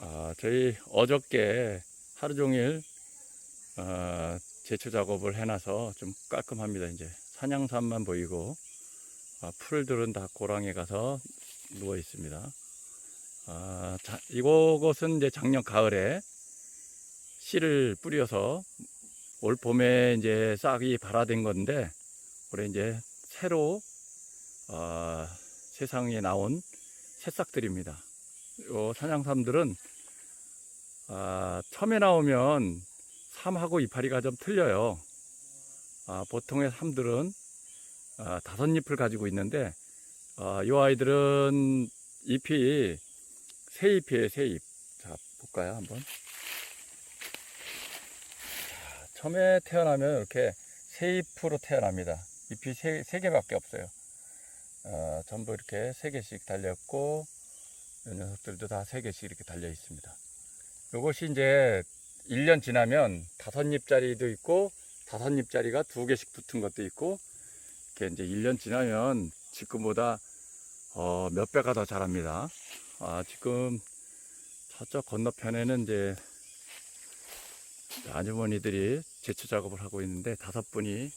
아, 저희 어저께 하루 종일 어, 제초 작업을 해놔서 좀 깔끔합니다. 이제 산양산만 보이고 아, 풀들은 다 고랑에 가서 누워 있습니다. 아, 자, 이곳은 이제 작년 가을에 씨를 뿌려서 올 봄에 이제 싹이 발화된 건데 올해 이제 새로 어, 세상에 나온 새싹들입니다. 요 산양삼들은 아, 처음에 나오면 삼하고 이파리가 좀 틀려요. 아, 보통의 삼들은 아, 다섯 잎을 가지고 있는데 아, 이 아이들은 잎이 세 잎이에요, 세 잎. 자, 볼까요, 한번? 자, 처음에 태어나면 이렇게 세 잎으로 태어납니다. 잎이 세, 세 개밖에 없어요. 어, 전부 이렇게 세 개씩 달렸고, 이 녀석들도 다 세 개씩 이렇게 달려 있습니다. 이것이 이제 1년 지나면 다섯 잎짜리도 있고, 다섯 잎짜리가 두 개씩 붙은 것도 있고, 이렇게 이제 1년 지나면 지금보다 어, 몇 배가 더 자랍니다. 아, 지금 저쪽 건너편에는 이제 아주머니들이 제초 작업을 하고 있는데 다섯 분이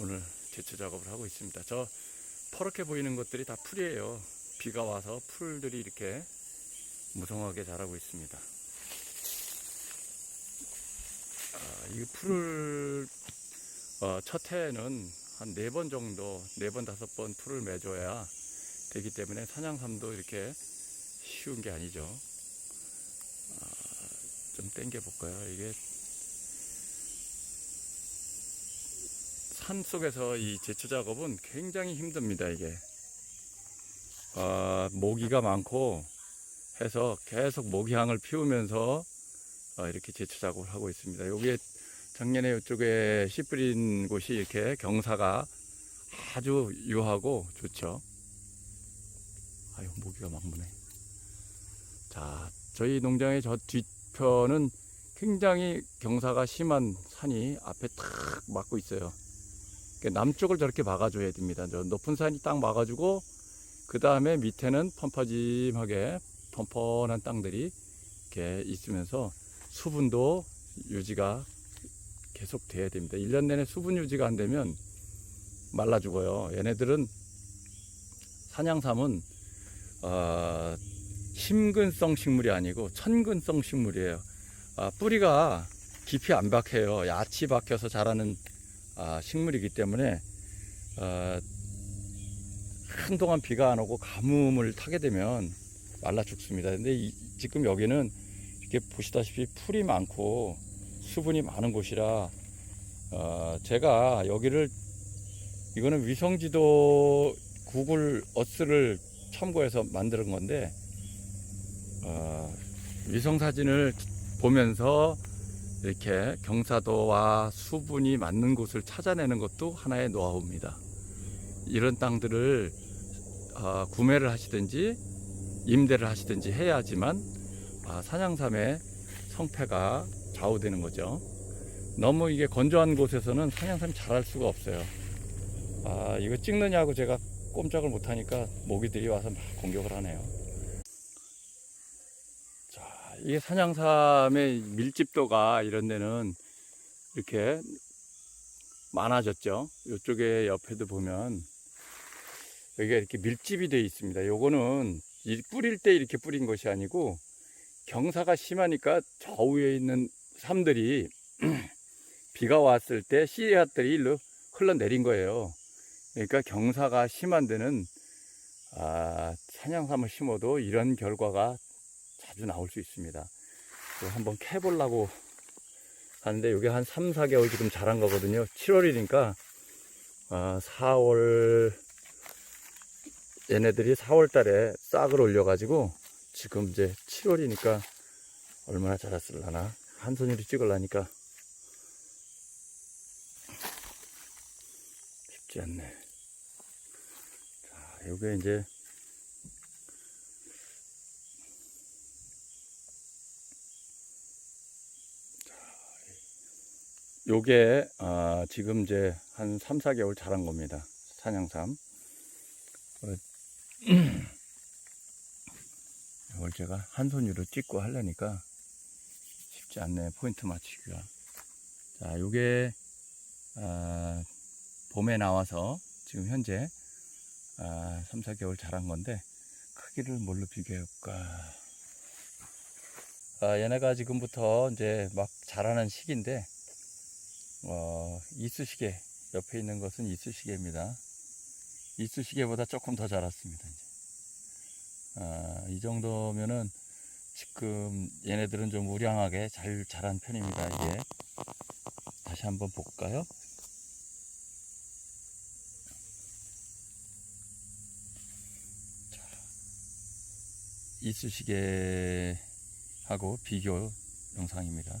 오늘 제초 작업을 하고 있습니다. 저 퍼렇게 보이는 것들이 다 풀이에요. 비가 와서 풀들이 이렇게 무성하게 자라고 있습니다. 아, 이 풀을 어, 첫 해에는 한 네 번 정도, 네 번 다섯 번 풀을 매줘야 되기 때문에 사냥삼도 이렇게 쉬운 게 아니죠. 아, 좀 땡겨 볼까요? 이게 산 속에서 이 제초 작업은 굉장히 힘듭니다. 이게 아, 모기가 많고 해서 계속 모기향을 피우면서 어, 이렇게 제초 작업을 하고 있습니다. 여기에 작년에 이쪽에 씨 뿌린 곳이 이렇게 경사가 아주 유하고 좋죠. 아유 모기가 막 무네. 자, 저희 농장의 저 뒤편은 굉장히 경사가 심한 산이 앞에 탁 막고 있어요. 남쪽을 저렇게 막아줘야 됩니다. 저 높은 산이 딱 막아주고 그 다음에 밑에는 펌퍼짐하게 펀펀한 땅들이 이렇게 있으면서 수분도 유지가 계속 돼야 됩니다. 1년 내내 수분 유지가 안 되면 말라 죽어요. 얘네들은 사냥삼은 어, 심근성 식물이 아니고 천근성 식물이에요. 아, 뿌리가 깊이 안 박혀요. 야치 박혀서 자라는 아, 식물이기 때문에 어, 한동안 비가 안 오고 가뭄을 타게 되면 말라 죽습니다. 근데 이- 지금 여기는 이렇게 보시다시피 풀이 많고 수분이 많은 곳이라 어, 제가 여기를 이거는 위성지도 구글 어스를 참고해서 만드는 건데 어, 위성 사진을 보면서 이렇게 경사도와 수분이 맞는 곳을 찾아내는 것도 하나의 노하우입니다. 이런 땅들을 어, 구매를 하시든지 임대를 하시든지 해야지만 아, 산양삼의 성패가 좌우되는 거죠. 너무 이게 건조한 곳에서는 산양삼이 자랄 수가 없어요. 아, 이거 찍느냐고 제가 꼼짝을 못하니까 모기들이 와서 막 공격을 하네요. 자, 이게 산양삼의 밀집도가 이런 데는 이렇게 많아졌죠. 이쪽에 옆에도 보면 여기가 이렇게 밀집이 되어 있습니다. 요거는 이 뿌릴 때 이렇게 뿌린 것이 아니고 경사가 심하니까 저 위에 있는 삼들이 비가 왔을 때 씨앗들이 일로 흘러내린 거예요. 그러니까 경사가 심한 데는 아, 산양삼을 심어도 이런 결과가 자주 나올 수 있습니다. 한번 캐보려고 하는데 이게 한 3, 4개월 지금 자란 거거든요. 7월이니까 아, 4월 얘네들이 4월 달에 싹을 올려가지고 지금 이제 7월이니까 얼마나 자랐을라나 한 손으로 찍으려니까 쉽지 않네. 자, 요게 이제 요게 아, 지금 이제 한 3, 4개월 자란 겁니다. 산양삼. 어, 이걸 제가 한 손으로 찍고 하려니까 쉽지 않네 포인트 맞추기가. 자 요게 아, 봄에 나와서 지금 현재 아, 3, 4개월 자란 건데 크기를 뭘로 비교해볼까? 아, 얘네가 지금부터 이제 막 자라는 시기인데 어, 이쑤시개 옆에 있는 것은 이쑤시개입니다 이쑤시개보다 조금 더 자랐습니다 이제. 아, 이 정도면은 지금 얘네들은 좀 우량하게 잘 자란 편입니다. 이게 다시 한번 볼까요? 자, 이쑤시개하고 비교 영상입니다.